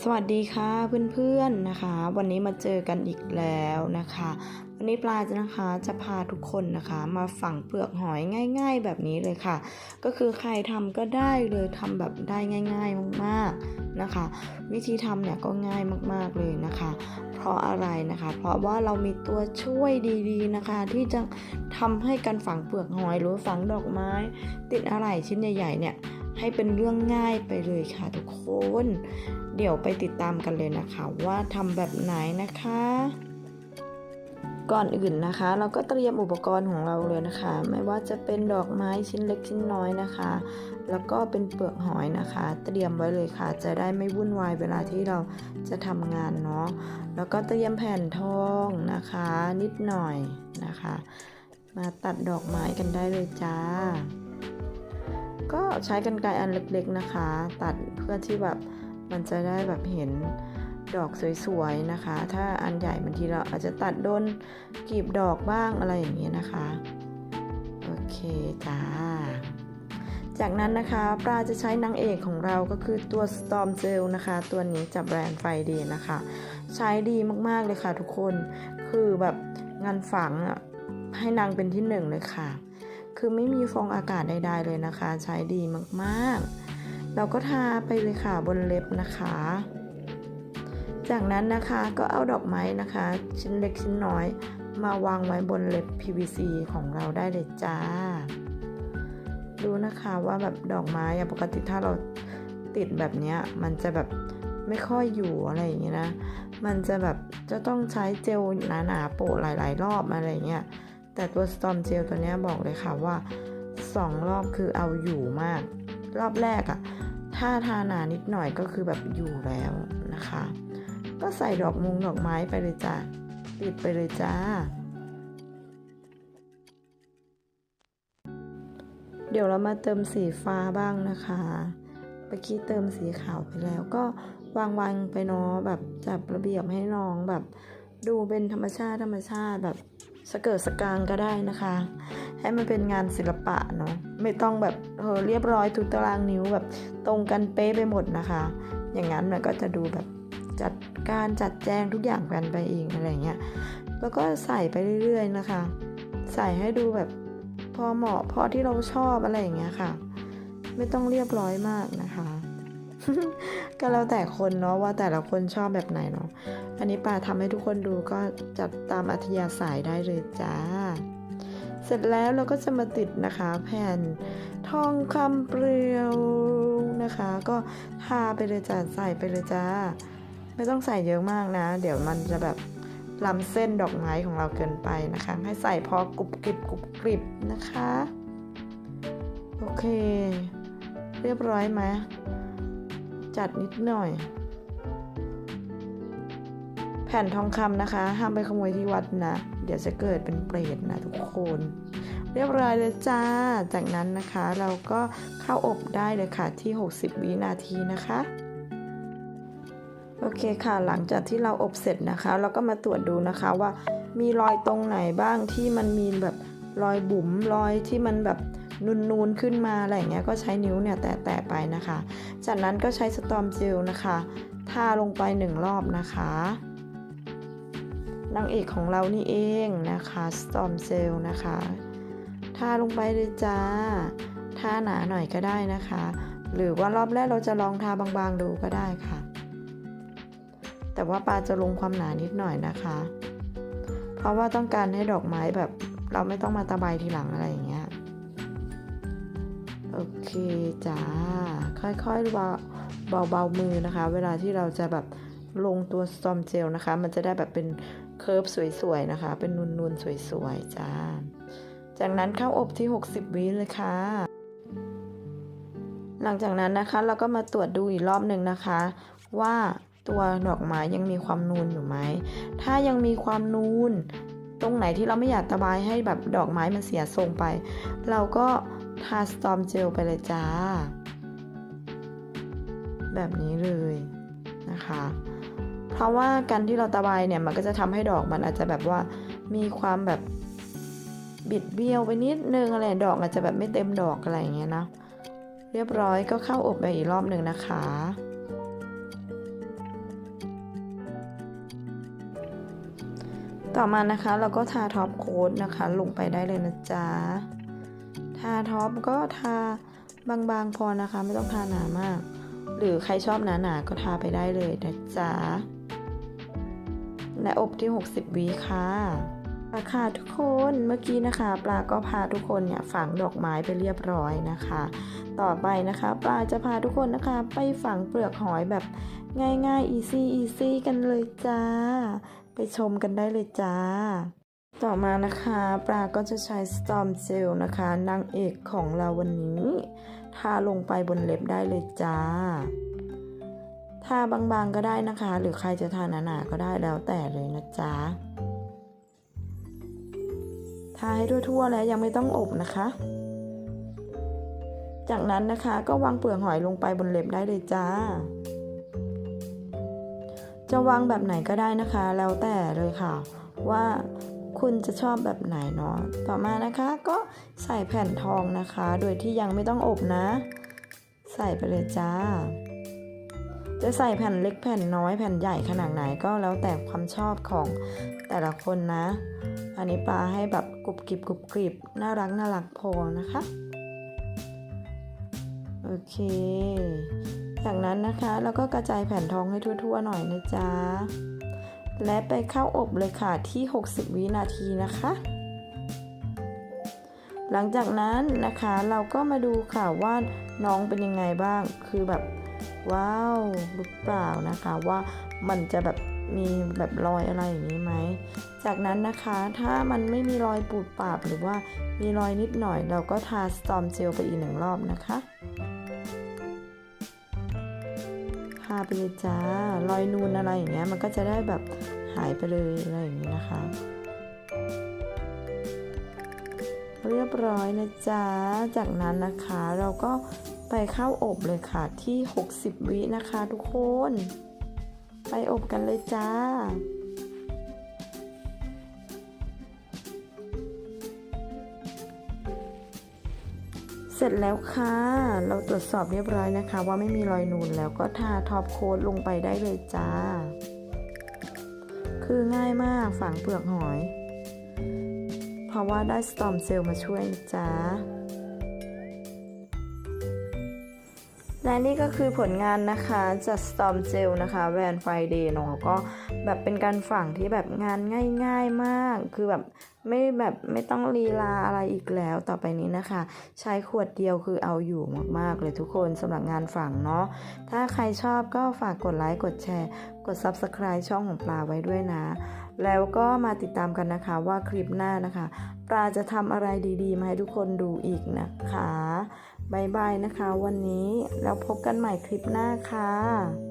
สวัสดีค่ะเพื่อนๆนะคะ วันนี้มาเจอกันอีกแล้วนะคะ วันนี้ปลาจะนะคะจะพาทุกคนนะคะ มาฝังเปลือกหอยง่าย ๆ แบบนี้เลยค่ะ ก็คือใครทำก็ได้เลยทำแบบได้ง่าย ๆมากๆนะคะ วิธีทำเนี่ยก็ง่ายมากๆเลยนะคะ เพราะอะไรนะคะ เพราะว่าเรามีตัวช่วยดีๆนะคะ ที่จะทำให้การฝังเปลือกหอยหรือฝังดอกไม้ ติดอะไรชิ้นใหญ่ ๆ เนี่ยให้เป็นเรื่องง่ายไปเลยค่ะทุกคน เดี๋ยวไปติดตามกันเลยนะคะว่าทำแบบไหนนะคะ ก่อนอื่นนะคะ เราก็เตรียมอุปกรณ์ของเราเลยนะคะ ไม่ว่าจะเป็นดอกไม้ชิ้นเล็กชิ้นน้อยนะคะ แล้วก็เป็นเปลือกหอยนะคะ เตรียมไว้เลยค่ะ จะได้ไม่วุ่นวายเวลาที่เราจะทำงานเนาะแล้วก็เตรียมแผ่นทองนะคะ นิดหน่อยนะคะ มาตัดดอกไม้กันได้เลยจ้า ก็ใช้กันไกรอันเล็กๆนะคะ ตัดเพื่อที่แบบ มันจะได้แบบเห็นดอกสวยๆนะคะ ถ้าอันใหญ่บางทีเราอาจจะตัดโดนกลีบดอกบ้างอะไรอย่างเงี้ยนะคะ โอเคจ้า จากนั้นนะคะปลาจะใช้นางเอกของเราก็คือตัว Storm Gel นะคะ ตัวนี้จากแบรนด์ไฟเดย์นะคะ ใช้ดีมากๆเลยค่ะทุกคน คือแบบงานฝังอะให้นางเป็นที่หนึ่งเลยค่ะ คือไม่มีฟองอากาศใดๆเลยนะคะ ใช้ดีมากๆ เราก็ทาไปเลยค่ะบนเล็บนะคะ จากนั้นนะคะก็เอาดอกไม้นะคะ ชิ้นเล็กชิ้นน้อย มาวางไว้บนเล็บ PVC ของเราได้เลยจ้า ดูนะคะว่าแบบดอกไม้อะปกติถ้าเราติดแบบนี้มันจะแบบไม่ค่อยอยู่อะไรอย่างเงี้ยนะ มันจะแบบจะต้องใช้เจลหนาๆโปะหลาย ๆ รอบอะไรเงี้ย แต่ตัว Storm Gel ตัวนี้บอกเลยค่ะว่า 2 รอบคือเอาอยู่มาก รอบแรกอะถ้าทาหนานิดหน่อยก็คือแบบอยู่แล้วนะคะ ก็ใส่ดอกมุงดอกไม้ไปเลยจ้าติดไปเลยจ้า เดี๋ยวเรามาเติมสีฟ้าบ้างนะคะเมื่อกี้เติมสีขาวไปแล้วก็วางวางไปเนาะแบบจัดระเบียบให้น้องแบบ ดูเป็นธรรมชาติธรรมชาติแบบ สเกิร์ตสกางก็ได้นะคะ ให้มันเป็นงานศิลปะเนาะไม่ต้องแบบเออเรียบร้อยทุกตารางนิ้วแบบตรงกันเป๊ะไปหมดนะคะ อย่างนั้นมันก็จะดูแบบจัดการจัดแจงทุกอย่างกันไปเองอะไรเงี้ยแล้วก็ใส่ไปเรื่อยๆนะคะ ใส่ให้ดูแบบพอเหมาะพอที่เราชอบอะไรอย่างเงี้ยค่ะ ไม่ต้องเรียบร้อยมากนะคะ ก็แล้วแต่คนเนาะว่าแต่ละคนชอบแบบไหนเนาะอันนี้ป่าทำให้ทุกคนดูก็จัดตามอัธยาศัยได้เลยจ้า เสร็จแล้วเราก็จะมาติดนะคะแผ่นทองคำเปรียวนะคะ ก็ทาไปเลยจ้าใส่ไปเลยจ้า ไม่ต้องใส่เยอะมากนะ เดี๋ยวมันจะแบบล้ำเส้นดอกไม้ของเราเกินไปนะคะ ให้ใส่พอกรุบกริบกรุบกริบนะคะ โอเค เรียบร้อยไหม จัดนิดหน่อย แผ่นทองคำนะคะ ห้ามไปขโมยที่วัดนะ เดี๋ยวจะเกิดเป็นเปรตนะทุกคน เรียบร้อยเลยจ้า จากนั้นนะคะเราก็เข้าอบได้เลยค่ะที่ 60 วินาทีนะคะโอเคค่ะหลังจากที่เราอบเสร็จนะคะ เราก็มาตรวจดูนะคะว่ามีรอยตรงไหนบ้างที่มันมีแบบ รอยบุ๋มรอยที่มันแบบนูนๆขึ้นมาอะไรอย่างเงี้ยก็ใช้นิ้วเนี่ยแตะๆไปนะคะ จากนั้นก็ใช้สตอมเจลนะคะทาลงไปหนึ่งรอบนะคะนางเอกของเรานี่เองนะคะสตอมเซลนะคะทาลงไปเลยจ้าทาหนาหน่อยก็ได้นะคะ หรือว่ารอบแรกเราจะลองทาบางๆดูก็ได้ค่ะ แต่ว่าปาจะลงความหนานิดหน่อยนะคะ เพราะว่าต้องการให้ดอกไม้แบบ เราไม่ต้องมาตะไบทีหลังอะไรอย่างเงี้ย โอเคจ้า ค่อยๆเบาเบาๆมือนะคะ เวลาที่เราจะแบบลงตัวสตอมเจลนะคะ มันจะได้แบบเป็นเคิร์ฟสวยๆนะคะ เป็นนูนๆสวยๆจ้า จากนั้นเข้าอบที่ 60 วิเลยค่ะ หลังจากนั้นนะคะเราก็มาตรวจดูอีกรอบหนึ่งนะคะ ว่าตัวดอกไม้ยังมีความนูนอยู่ไหม ถ้ายังมีความนูน ตรงไหนที่เราไม่อยากตะบายให้แบบดอกไม้มันเสียทรงไป เราก็ทาสตอมเจลไปเลยจ้า แบบนี้เลยนะคะ เพราะว่าการที่เราตะบายเนี่ยมันก็จะทำให้ดอกมันอาจจะแบบว่ามีความแบบบิดเบี้ยวไปนิดนึงอะไรดอกอาจจะแบบไม่เต็มดอกอะไรอย่างเงี้ยนะเรียบร้อยก็เข้าอบไปอีกรอบหนึ่งนะคะ ต่อมานะคะเราก็ทาท็อปโค้ดนะคะ ลงไปได้เลยนะจ๊ะ ทาท็อปก็ทาบางๆพอนะคะ ไม่ต้องทาหนามาก หรือใครชอบหนาๆก็ทาไปได้เลยนะจ๊ะ และอบที่ 60วิค่ะ ค่ะทุกคนเมื่อกี้นะคะ ปลาก็พาทุกคนเนี่ยฝังดอกไม้ไปเรียบร้อยนะคะ ต่อไปนะคะ ปลาจะพาทุกคนนะคะ ไปฝังเปลือกหอยแบบง่ายๆ easy easy กันเลยจ้า ไปชมกันได้เลยจ้า ต่อมานะคะ ปลาก็จะใช้ Storm Gel นะคะนางเอกของเราวันนี้ทาลงไปบนเล็บได้เลยจ้าทาบางๆก็ได้นะคะ หรือใครจะทาหนาๆก็ได้แล้วแต่เลยนะจ๊ะ ทาให้ทั่วๆแล้วยังไม่ต้องอบนะคะ จากนั้นนะคะก็วางเปลือกหอยลงไปบนเล็บได้เลยจ้า จะวางแบบไหนก็ได้นะคะ แล้วแต่เลยค่ะ ว่าคุณจะชอบแบบไหนเนาะ ต่อมานะคะก็ใส่แผ่นทองนะคะ โดยที่ยังไม่ต้องอบนะ ใส่ไปเลยจ้า จะใส่แผ่นเล็กแผ่นน้อยแผ่นใหญ่ขนาดไหนก็แล้วแต่ความชอบของแต่ละคนนะ อันนี้ปลาให้แบบกรุบกริบกรุบกริบน่ารักน่ารักพอนะคะ โอเค จากนั้นนะคะเราก็กระจายแผ่นทองให้ทั่วๆหน่อยนะจ๊ะ และไปเข้าอบเลยค่ะที่ 60 วินาทีนะคะหลังจากนั้นนะคะเราก็มาดูค่ะว่าน้องเป็นยังไงบ้าง คือแบบ ว้าวหรือเปล่านะคะว่ามันจะแบบมีแบบรอยอะไรอย่างนี้ไหม จากนั้นนะคะถ้ามันไม่มีรอยปูดปาบหรือว่ามีรอยนิดหน่อยเราก็ทาสตอมเจลไปอีกหนึ่งรอบนะคะทาไปเลยจ้ารอยนูนอะไรอย่างเงี้ยมันก็จะได้แบบหายไปเลยอะไรอย่างนี้นะคะ เรียบร้อยนะจ๊ะ จากนั้นนะคะเราก็ ไปเข้าอบเลยค่ะที่ 60 วินะคะทุกคน ไปอบกันเลยจ้าเสร็จแล้วค่ะ เราตรวจสอบเรียบร้อยนะคะ ว่าไม่มีรอยนูนแล้วก็ทาท็อปโค้ดลงไปได้เลยจ้า คือง่ายมากฝังเปลือกหอย เพราะว่าได้สตอมเซลล์มาช่วยจ๊ะ และนี่ก็คือผลงานนะคะจาก Storm Gel นะคะแวน Friday เนาะก็แบบเป็นการฝังที่แบบงานง่าย ๆมาก คือแบบไม่แบบไม่ต้องลีลาอะไรอีกแล้วต่อไปนี้นะคะ ใช้ขวดเดียวคือเอาอยู่มากๆเลยทุกคนสำหรับงานฝังเนาะถ้าใครชอบก็ฝากกดไลค์กดแชร์กด Subscribe ช่องของปลาไว้ด้วยนะ แล้วก็มาติดตามกันนะคะว่าคลิปหน้านะคะ ปลาจะทำอะไรดีๆ มาให้ทุกคนดูอีกนะคะ บายบายนะคะวันนี้แล้วพบกันใหม่คลิปหน้าค่ะ